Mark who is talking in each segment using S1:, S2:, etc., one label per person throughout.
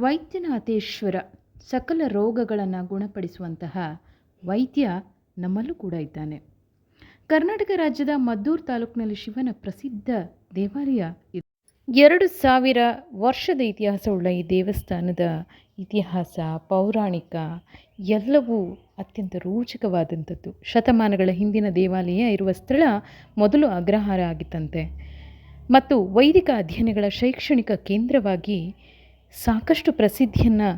S1: ವೈದ್ಯನಾಥೇಶ್ವರ ಸಕಲ ರೋಗಗಳನ್ನು ಗುಣಪಡಿಸುವಂತಹ ವೈದ್ಯ ನಮ್ಮಲ್ಲೂ ಕೂಡ ಇದ್ದಾನೆ. ಕರ್ನಾಟಕ ರಾಜ್ಯದ ಮದ್ದೂರು ತಾಲೂಕಿನಲ್ಲಿ ಶಿವನ ಪ್ರಸಿದ್ಧ ದೇವಾಲಯ ಇದೆ. ಎರಡು ಸಾವಿರ ವರ್ಷದ ಇತಿಹಾಸವುಳ್ಳ ಈ ದೇವಸ್ಥಾನದ ಇತಿಹಾಸ, ಪೌರಾಣಿಕ ಎಲ್ಲವೂ ಅತ್ಯಂತ ರೋಚಕವಾದಂಥದ್ದು. ಶತಮಾನಗಳ ಹಿಂದಿನ ದೇವಾಲಯ ಇರುವ ಸ್ಥಳ ಮೊದಲು ಅಗ್ರಹಾರ ಆಗಿತ್ತಂತೆ. ಮತ್ತು ವೈದಿಕ ಅಧ್ಯಯನಗಳ ಶೈಕ್ಷಣಿಕ ಕೇಂದ್ರವಾಗಿ ಸಾಕಷ್ಟು ಪ್ರಸಿದ್ಧಿಯನ್ನು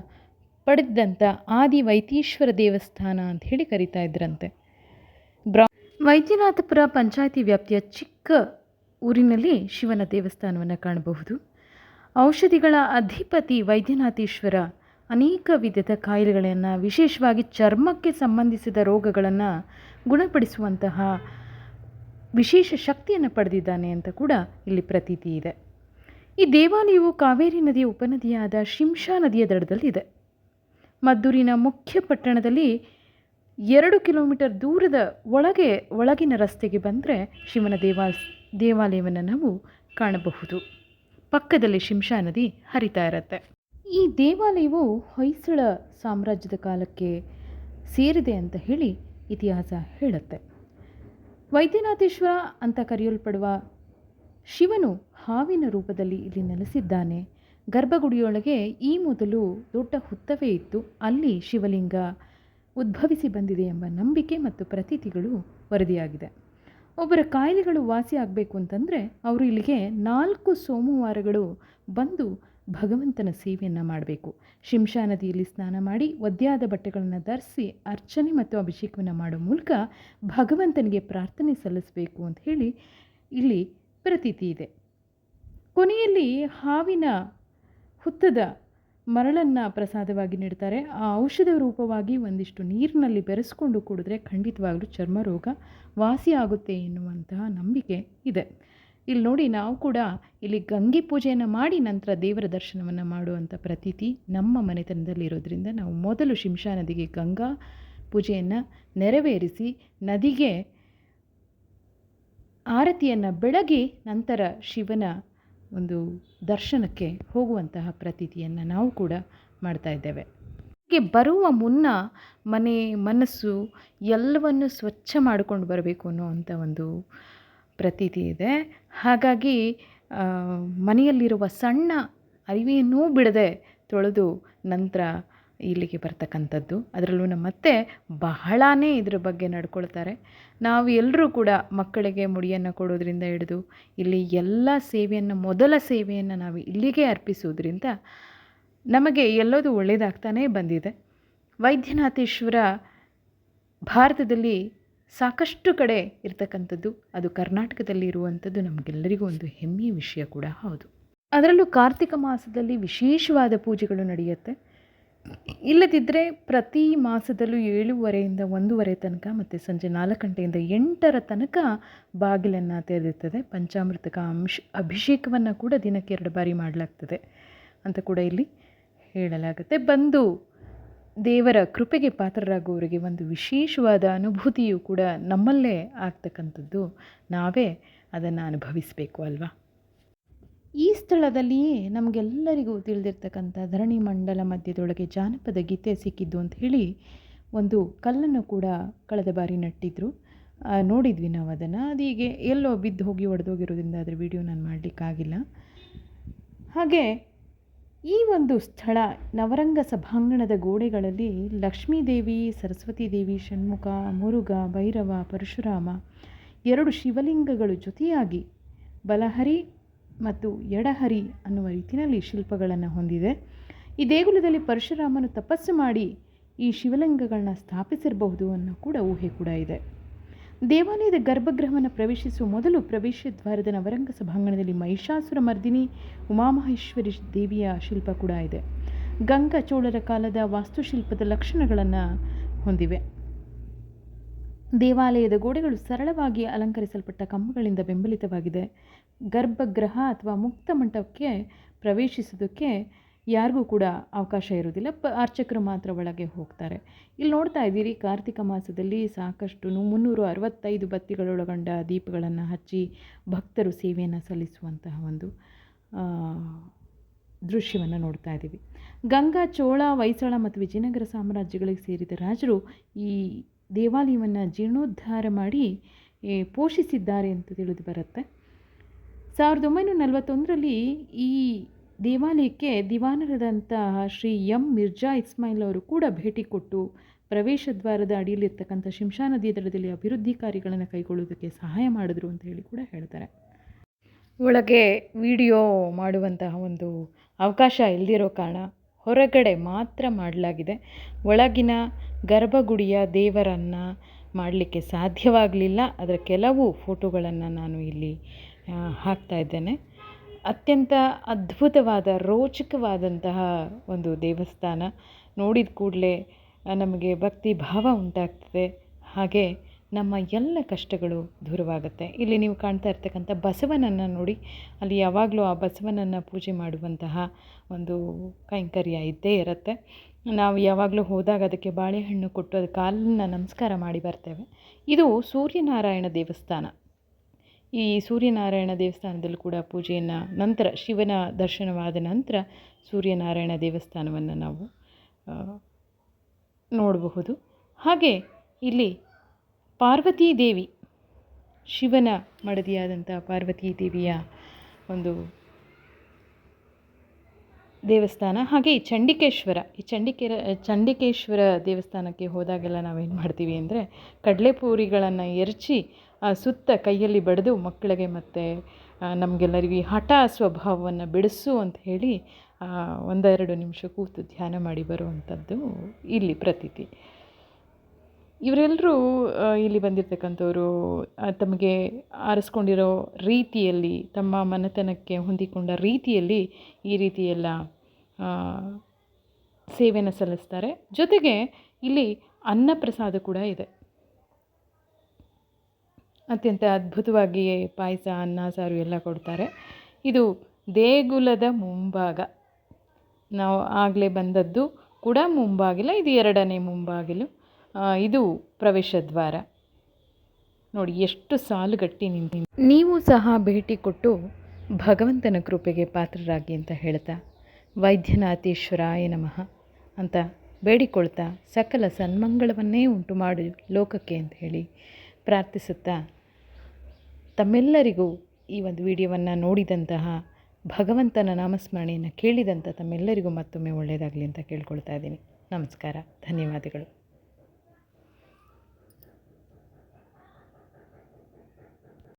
S1: ಪಡೆದಂಥ ಆದಿ ವೈತೀಶ್ವರ ದೇವಸ್ಥಾನ ಅಂತ ಹೇಳಿ ಕರಿತಾ ಇದ್ರಂತೆ. ಬ್ರಾ ವೈದ್ಯನಾಥಪುರ ಪಂಚಾಯಿತಿ ವ್ಯಾಪ್ತಿಯ ಚಿಕ್ಕ ಊರಿನಲ್ಲಿ ಶಿವನ ದೇವಸ್ಥಾನವನ್ನು ಕಾಣಬಹುದು. ಔಷಧಿಗಳ ಅಧಿಪತಿ ವೈದ್ಯನಾಥೇಶ್ವರ ಅನೇಕ ವಿಧದ ಕಾಯಿಲೆಗಳನ್ನು, ವಿಶೇಷವಾಗಿ ಚರ್ಮಕ್ಕೆ ಸಂಬಂಧಿಸಿದ ರೋಗಗಳನ್ನು ಗುಣಪಡಿಸುವಂತಹ ವಿಶೇಷ ಶಕ್ತಿಯನ್ನು ಪಡೆದಿದ್ದಾನೆ ಅಂತ ಕೂಡ ಇಲ್ಲಿ ಪ್ರತೀತಿ ಇದೆ. ಈ ದೇವಾಲಯವು ಕಾವೇರಿ ನದಿಯ ಉಪನದಿಯಾದ ಶಿಂಷಾ ನದಿಯ ದಡದಲ್ಲಿದೆ. ಮದ್ದೂರಿನ ಮುಖ್ಯ ಪಟ್ಟಣದಲ್ಲಿ ಎರಡು ಕಿಲೋಮೀಟರ್ ದೂರದ ಒಳಗೆ, ಒಳಗಿನ ರಸ್ತೆಗೆ ಬಂದರೆ ಶಿವನ ದೇವಾ ದೇವಾಲಯವನ್ನು ನಾವು ಕಾಣಬಹುದು. ಪಕ್ಕದಲ್ಲಿ ಶಿಂಷಾ ನದಿ ಹರಿತಾ ಇರುತ್ತೆ. ಈ ದೇವಾಲಯವು ಹೊಯ್ಸಳ ಸಾಮ್ರಾಜ್ಯದ ಕಾಲಕ್ಕೆ ಸೇರಿದೆ ಅಂತ ಹೇಳಿ ಇತಿಹಾಸ ಹೇಳುತ್ತೆ. ವೈದ್ಯನಾಥೇಶ್ವರ ಅಂತ ಕರೆಯಲ್ಪಡುವ ಶಿವನು ಹಾವಿನ ರೂಪದಲ್ಲಿ ಇಲ್ಲಿ ನೆಲೆಸಿದ್ದಾನೆ. ಗರ್ಭಗುಡಿಯೊಳಗೆ ಈ ಮೊದಲು ದೊಡ್ಡ ಹುತ್ತವೇ ಇತ್ತು. ಅಲ್ಲಿ ಶಿವಲಿಂಗ ಉದ್ಭವಿಸಿ ಬಂದಿದೆ ಎಂಬ ನಂಬಿಕೆ ಮತ್ತು ಪ್ರತೀತಿಗಳು ವರದಿಯಾಗಿದೆ. ಒಬ್ಬರ ಕಾಯಿಲೆಗಳು ವಾಸಿ ಆಗಬೇಕು ಅಂತಂದರೆ ಅವರು ಇಲ್ಲಿಗೆ ನಾಲ್ಕು ಸೋಮವಾರಗಳು ಬಂದು ಭಗವಂತನ ಸೇವೆಯನ್ನು ಮಾಡಬೇಕು. ಶಿಂಷಾ ನದಿಯಲ್ಲಿ ಸ್ನಾನ ಮಾಡಿ ಒದ್ದೆಯಾದ ಬಟ್ಟೆಗಳನ್ನು ಧರಿಸಿ ಅರ್ಚನೆ ಮತ್ತು ಅಭಿಷೇಕವನ್ನು ಮಾಡೋ ಮೂಲಕ ಭಗವಂತನಿಗೆ ಪ್ರಾರ್ಥನೆ ಸಲ್ಲಿಸಬೇಕು ಅಂತ ಹೇಳಿ ಇಲ್ಲಿ ಪ್ರತೀತಿ ಇದೆ. ಕೊನೆಯಲ್ಲಿ ಹಾವಿನ ಹುತ್ತದ ಮರಳನ್ನು ಪ್ರಸಾದವಾಗಿ ನೀಡ್ತಾರೆ. ಆ ಔಷಧ ರೂಪವಾಗಿ ಒಂದಿಷ್ಟು ನೀರಿನಲ್ಲಿ ಬೆರೆಸ್ಕೊಂಡು ಕುಡಿದ್ರೆ ಖಂಡಿತವಾಗಲೂ ಚರ್ಮ ರೋಗ ವಾಸಿಯಾಗುತ್ತೆ ಎನ್ನುವಂತಹ ನಂಬಿಕೆ ಇದೆ. ಇಲ್ಲಿ ನೋಡಿ ನಾವು ಕೂಡ ಇಲ್ಲಿ ಗಂಗೆ ಪೂಜೆಯನ್ನು ಮಾಡಿ ನಂತರ ದೇವರ ದರ್ಶನವನ್ನು ಮಾಡುವಂಥ ಪ್ರತೀತಿ ನಮ್ಮ ಮನೆತನದಲ್ಲಿರೋದ್ರಿಂದ ನಾವು ಮೊದಲು ಶಿಂಶಾ ನದಿಗೆ ಗಂಗಾ ಪೂಜೆಯನ್ನು ನೆರವೇರಿಸಿ ನದಿಗೆ ಆರತಿಯನ್ನು ಬೆಳಗಿ ನಂತರ ಶಿವನ ಒಂದು ದರ್ಶನಕ್ಕೆ ಹೋಗುವಂತಹ ಪ್ರತೀತಿಯನ್ನು ನಾವು ಕೂಡ ಮಾಡ್ತಾ ಇದ್ದೇವೆ. ಹೀಗೆ ಬರುವ ಮುನ್ನ ಮನೆ ಮನಸ್ಸು ಎಲ್ಲವನ್ನು ಸ್ವಚ್ಛ ಮಾಡಿಕೊಂಡು ಬರಬೇಕು ಅನ್ನುವಂಥ ಒಂದು ಪ್ರತೀತಿ ಇದೆ. ಹಾಗಾಗಿ ಮನೆಯಲ್ಲಿರುವ ಸಣ್ಣ ಅರಿವೆಯನ್ನೂ ಬಿಡದೆ ತೊಳೆದು ನಂತರ ಇಲ್ಲಿಗೆ ಬರ್ತಕ್ಕಂಥದ್ದು. ಅದರಲ್ಲೂ ನಮ್ಮ ಅತ್ತೆ ಬಹಳನೇ ಇದ್ರ ಬಗ್ಗೆ ನಡ್ಕೊಳ್ತಾರೆ. ನಾವು ಎಲ್ಲರೂ ಕೂಡ ಮಕ್ಕಳಿಗೆ ಮುಡಿಯನ್ನು ಕೊಡೋದ್ರಿಂದ ಹಿಡಿದು, ಇಲ್ಲಿ ಎಲ್ಲ ಸೇವೆಯನ್ನು, ಮೊದಲ ಸೇವೆಯನ್ನು ನಾವು ಇಲ್ಲಿಗೆ ಅರ್ಪಿಸೋದ್ರಿಂದ ನಮಗೆ ಎಲ್ಲದೂ ಒಳ್ಳೆಯದಾಗ್ತಾನೇ ಬಂದಿದೆ. ವೈದ್ಯನಾಥೇಶ್ವರ ಭಾರತದಲ್ಲಿ ಸಾಕಷ್ಟು ಕಡೆ ಇರ್ತಕ್ಕಂಥದ್ದು, ಅದು ಕರ್ನಾಟಕದಲ್ಲಿ ಇರುವಂಥದ್ದು, ನಮಗೆಲ್ಲರಿಗೂ ಒಂದು ಹೆಮ್ಮೆಯ ವಿಷಯ ಕೂಡ ಹೌದು. ಅದರಲ್ಲೂ ಕಾರ್ತಿಕ ಮಾಸದಲ್ಲಿ ವಿಶೇಷವಾದ ಪೂಜೆಗಳು ನಡೆಯುತ್ತೆ. ಇಲ್ಲದಿದ್ದರೆ ಪ್ರತಿ ಮಾಸದಲ್ಲೂ ಏಳುವರೆಯಿಂದ ಒಂದೂವರೆ ತನಕ ಮತ್ತು ಸಂಜೆ ನಾಲ್ಕು ಗಂಟೆಯಿಂದ ಎಂಟರ ತನಕ ಬಾಗಿಲನ್ನು ತೆರೆದಿರ್ತದೆ. ಪಂಚಾಮೃತಕ ಅಂಶ ಅಭಿಷೇಕವನ್ನು ಕೂಡ ದಿನಕ್ಕೆ ಎರಡು ಬಾರಿ ಮಾಡಲಾಗ್ತದೆ ಅಂತ ಕೂಡ ಇಲ್ಲಿ ಹೇಳಲಾಗುತ್ತೆ. ಬಂದು ದೇವರ ಕೃಪೆಗೆ ಪಾತ್ರರಾಗುವವರಿಗೆ ಒಂದು ವಿಶೇಷವಾದ ಅನುಭೂತಿಯು ಕೂಡ ನಮ್ಮಲ್ಲೇ ಆಗ್ತಕ್ಕಂಥದ್ದು. ನಾವೇ ಅದನ್ನು ಅನುಭವಿಸಬೇಕು ಅಲ್ವಾ? ಸ್ಥಳದಲ್ಲಿಯೇ ನಮಗೆಲ್ಲರಿಗೂ ತಿಳಿದಿರ್ತಕ್ಕಂಥ ಧರಣಿ ಮಂಡಲ ಮಧ್ಯದೊಳಗೆ ಜಾನಪದ ಗೀತೆ ಸಿಕ್ಕಿದ್ದು ಅಂತ ಹೇಳಿ ಒಂದು ಕಲ್ಲನ್ನು ಕೂಡ ಕಳೆದ ಬಾರಿ ನಟ್ಟಿದ್ರು. ನೋಡಿದ್ವಿ ನಾವು ಅದನ್ನು. ಅದೀಗೆ ಎಲ್ಲೋ ಬಿದ್ದು ಹೋಗಿ ಒಡೆದೋಗಿರೋದ್ರಿಂದ ಅದರ ವಿಡಿಯೋ ನಾನು ಮಾಡಲಿಕ್ಕಾಗಿಲ್ಲ. ಹಾಗೆ ಈ ಒಂದು ಸ್ಥಳ ನವರಂಗ ಸಭಾಂಗಣದ ಗೋಡೆಗಳಲ್ಲಿ ಲಕ್ಷ್ಮೀದೇವಿ, ಸರಸ್ವತಿ ದೇವಿ, ಷಣ್ಮುಖ, ಮುರುಘ, ಭೈರವ, ಪರಶುರಾಮ ಎರಡು ಶಿವಲಿಂಗಗಳು ಜೊತೆಯಾಗಿ ಬಲಹರಿ ಮತ್ತು ಎಡಹರಿ ಅನ್ನುವ ರೀತಿಯಲ್ಲಿ ಶಿಲ್ಪಗಳನ್ನು ಹೊಂದಿದೆ. ಈ ದೇಗುಲದಲ್ಲಿ ಪರಶುರಾಮನು ತಪಸ್ಸು ಮಾಡಿ ಈ ಶಿವಲಿಂಗಗಳನ್ನ ಸ್ಥಾಪಿಸಿರಬಹುದು ಅನ್ನೋ ಕೂಡ ಊಹೆ ಕೂಡ ಇದೆ. ದೇವಾಲಯದ ಗರ್ಭಗೃಹವನ್ನು ಪ್ರವೇಶಿಸುವ ಮೊದಲು ಪ್ರವೇಶ ದ್ವಾರದ ನವರಂಗ ಸಭಾಂಗಣದಲ್ಲಿ ಮಹಿಷಾಸುರ ಮರ್ದಿನಿ, ಉಮಾಮಹೇಶ್ವರಿ ದೇವಿಯ ಶಿಲ್ಪ ಕೂಡ ಇದೆ. ಗಂಗಾ ಚೋಳರ ಕಾಲದ ವಾಸ್ತುಶಿಲ್ಪದ ಲಕ್ಷಣಗಳನ್ನು ಹೊಂದಿವೆ. ದೇವಾಲಯದ ಗೋಡೆಗಳು ಸರಳವಾಗಿ ಅಲಂಕರಿಸಲ್ಪಟ್ಟ ಕಂಬಗಳಿಂದ ಬೆಂಬಲಿತವಾಗಿದೆ. ಗರ್ಭಗೃಹ ಅಥವಾ ಮುಕ್ತ ಮಂಟಪಕ್ಕೆ ಪ್ರವೇಶಿಸೋದಕ್ಕೆ ಯಾರಿಗೂ ಕೂಡ ಅವಕಾಶ ಇರೋದಿಲ್ಲ ಪ, ಅರ್ಚಕರು ಮಾತ್ರ ಒಳಗೆ ಹೋಗ್ತಾರೆ. ಇಲ್ಲಿ ನೋಡ್ತಾ ಇದ್ದೀರಿ, ಕಾರ್ತಿಕ ಮಾಸದಲ್ಲಿ ಸಾಕಷ್ಟು ಮುನ್ನೂರು ಅರವತ್ತೈದು ಬತ್ತಿಗಳೊಳಗೊಂಡ ದೀಪಗಳನ್ನು ಹಚ್ಚಿ ಭಕ್ತರು ಸೇವೆಯನ್ನು ಸಲ್ಲಿಸುವಂತಹ ಒಂದು ದೃಶ್ಯವನ್ನು ನೋಡ್ತಾ ಇದ್ದೀವಿ. ಗಂಗಾ, ಚೋಳ, ಹೊಯ್ಸಳ ಮತ್ತು ವಿಜಯನಗರ ಸಾಮ್ರಾಜ್ಯಗಳಿಗೆ ಸೇರಿದ ರಾಜರು ಈ ದೇವಾಲಯವನ್ನು ಜೀರ್ಣೋದ್ಧಾರ ಮಾಡಿ ಪೋಷಿಸಿದ್ದಾರೆ ಅಂತ ತಿಳಿದು ಬರುತ್ತೆ. ಸಾವಿರದ ಒಂಬೈನೂರ ನಲವತ್ತೊಂದರಲ್ಲಿ ಈ ದೇವಾಲಯಕ್ಕೆ ದಿವಾನರಾದಂತಹ ಶ್ರೀ ಎಂ ಮಿರ್ಜಾ ಇಸ್ಮಾಯಿಲ್ ಅವರು ಕೂಡ ಭೇಟಿ ಕೊಟ್ಟು, ಪ್ರವೇಶ ದ್ವಾರದ ಅಡಿಯಲ್ಲಿರ್ತಕ್ಕಂಥ ಶಿಂಷಾ ನದಿಯ ದಡದಲ್ಲಿ ಅಭಿವೃದ್ಧಿ ಕಾರ್ಯಗಳನ್ನು ಕೈಗೊಳ್ಳೋದಕ್ಕೆ ಸಹಾಯ ಮಾಡಿದ್ರು ಅಂತ ಹೇಳಿ ಕೂಡ ಹೇಳ್ತಾರೆ. ಒಳಗೆ ವಿಡಿಯೋ ಮಾಡುವಂತಹ ಒಂದು ಅವಕಾಶ ಇಲ್ಲದಿರೋ ಕಾರಣ ಹೊರಗಡೆ ಮಾತ್ರ ಮಾಡಲಾಗಿದೆ. ಒಳಗಿನ ಗರ್ಭಗುಡಿಯ ದೇವರನ್ನು ಮಾಡಲಿಕ್ಕೆ ಸಾಧ್ಯವಾಗಲಿಲ್ಲ. ಅದರ ಕೆಲವು ಫೋಟೋಗಳನ್ನು ನಾನು ಇಲ್ಲಿ ಹಾಕ್ತಾ ಇದ್ದೇನೆ. ಅತ್ಯಂತ ಅದ್ಭುತವಾದ, ರೋಚಕವಾದಂತಹ ಒಂದು ದೇವಸ್ಥಾನ ನೋಡಿದ ಕೂಡಲೇ ನಮಗೆ ಭಕ್ತಿ ಭಾವ ಉಂಟಾಗ್ತದೆ. ಹಾಗೆ ನಮ್ಮ ಎಲ್ಲ ಕಷ್ಟಗಳು ದೂರವಾಗುತ್ತೆ. ಇಲ್ಲಿ ನೀವು ಕಾಣ್ತಾ ಇರ್ತಕ್ಕಂಥ ಬಸವನನ್ನು ನೋಡಿ, ಅಲ್ಲಿ ಯಾವಾಗಲೂ ಆ ಬಸವನನ್ನು ಪೂಜೆ ಮಾಡುವಂತಹ ಒಂದು ಕೈಂಕರ್ಯ ಇದ್ದೇ ಇರುತ್ತೆ. ನಾವು ಯಾವಾಗಲೂ ಹೋದಾಗ ಅದಕ್ಕೆ ಬಾಳೆಹಣ್ಣು ಕೊಟ್ಟು ಅದು ಕಾಲನ್ನು ನಮಸ್ಕಾರ ಮಾಡಿ ಬರ್ತೇವೆ. ಇದು ಸೂರ್ಯನಾರಾಯಣ ದೇವಸ್ಥಾನ. ಈ ಸೂರ್ಯನಾರಾಯಣ ದೇವಸ್ಥಾನದಲ್ಲೂ ಕೂಡ ಪೂಜೆಯನ್ನು ನಂತರ, ಶಿವನ ದರ್ಶನವಾದ ನಂತರ ಸೂರ್ಯನಾರಾಯಣ ದೇವಸ್ಥಾನವನ್ನು ನಾವು ನೋಡಬಹುದು. ಹಾಗೆ ಇಲ್ಲಿ ಪಾರ್ವತೀ ದೇವಿ, ಶಿವನ ಮಡದಿಯಾದಂಥ ಪಾರ್ವತೀ ದೇವಿಯ ಒಂದು ದೇವಸ್ಥಾನ, ಹಾಗೆ ಈ ಚಂಡಿಕೇಶ್ವರ, ಈ ಚಂಡಿಕೇರ, ಚಂಡಿಕೇಶ್ವರ ದೇವಸ್ಥಾನಕ್ಕೆ ಹೋದಾಗೆಲ್ಲ ನಾವೇನು ಮಾಡ್ತೀವಿ ಅಂದರೆ ಕಡಲೆಪೂರಿಗಳನ್ನು ಎರಚಿ ಸುತ್ತ ಕೈಯಲ್ಲಿ ಬಡಿದು ಮಕ್ಕಳಿಗೆ ಮತ್ತು ನಮಗೆಲ್ಲರಿಗೂ ಈ ಹಠ ಸ್ವಭಾವವನ್ನು ಬಿಡಿಸು ಅಂತ ಹೇಳಿ ಒಂದೆರಡು ನಿಮಿಷ ಕೂತು ಧ್ಯಾನ ಮಾಡಿ ಬರುವಂಥದ್ದು ಇಲ್ಲಿ ಪ್ರತೀತಿ. ಇವರೆಲ್ಲರೂ ಇಲ್ಲಿ ಬಂದಿರತಕ್ಕಂಥವ್ರು ತಮಗೆ ಆರಿಸ್ಕೊಂಡಿರೋ ರೀತಿಯಲ್ಲಿ, ತಮ್ಮ ಮನೆತನಕ್ಕೆ ಹೊಂದಿಕೊಂಡ ರೀತಿಯಲ್ಲಿ ಈ ರೀತಿಯೆಲ್ಲ ಸೇವೆಯನ್ನು ಸಲ್ಲಿಸ್ತಾರೆ. ಜೊತೆಗೆ ಇಲ್ಲಿ ಅನ್ನಪ್ರಸಾದ ಕೂಡ ಇದೆ. ಅತ್ಯಂತ ಅದ್ಭುತವಾಗಿ ಪಾಯಸ, ಅನ್ನ, ಸಾರು ಎಲ್ಲ ಕೊಡ್ತಾರೆ. ಇದು ದೇಗುಲದ ಮುಂಭಾಗ. ನಾವು ಆಗಲೇ ಬಂದದ್ದು ಕೂಡ ಮುಂಬಾಗಿಲ ಇದು ಎರಡನೇ ಮುಂಬಾಗಿಲು ಇದು ಪ್ರವೇಶ ದ್ವಾರ. ನೋಡಿ, ಎಷ್ಟು ಸಾಲುಗಟ್ಟಿ ನಿಂತಿ ನೀವು ಸಹ ಭೇಟಿ ಕೊಟ್ಟು ಭಗವಂತನ ಕೃಪೆಗೆ ಪಾತ್ರರಾಗಿ ಅಂತ ಹೇಳ್ತಾ, ವೈದ್ಯನಾಥೇಶ್ವರಾಯ ನಮಃ ಅಂತ ಬೇಡಿಕೊಳ್ತಾ ಸಕಲ ಸನ್ಮಂಗಳವನ್ನೇ ಉಂಟು ಮಾಡಿ ಲೋಕಕ್ಕೆ ಅಂತ ಹೇಳಿ ಪ್ರಾರ್ಥಿಸುತ್ತಾ, ತಮ್ಮೆಲ್ಲರಿಗೂ ಈ ಒಂದು ವಿಡಿಯೋವನ್ನು ನೋಡಿದಂತಹ ಭಗವಂತನ ನಾಮಸ್ಮರಣೆಯನ್ನು ಕೇಳಿದಂಥ ತಮ್ಮೆಲ್ಲರಿಗೂ ಮತ್ತೊಮ್ಮೆ ಒಳ್ಳೆಯದಾಗಲಿ ಅಂತ ಕೇಳ್ಕೊಳ್ತಾ ಇದ್ದೀನಿ. ನಮಸ್ಕಾರ, ಧನ್ಯವಾದಗಳು.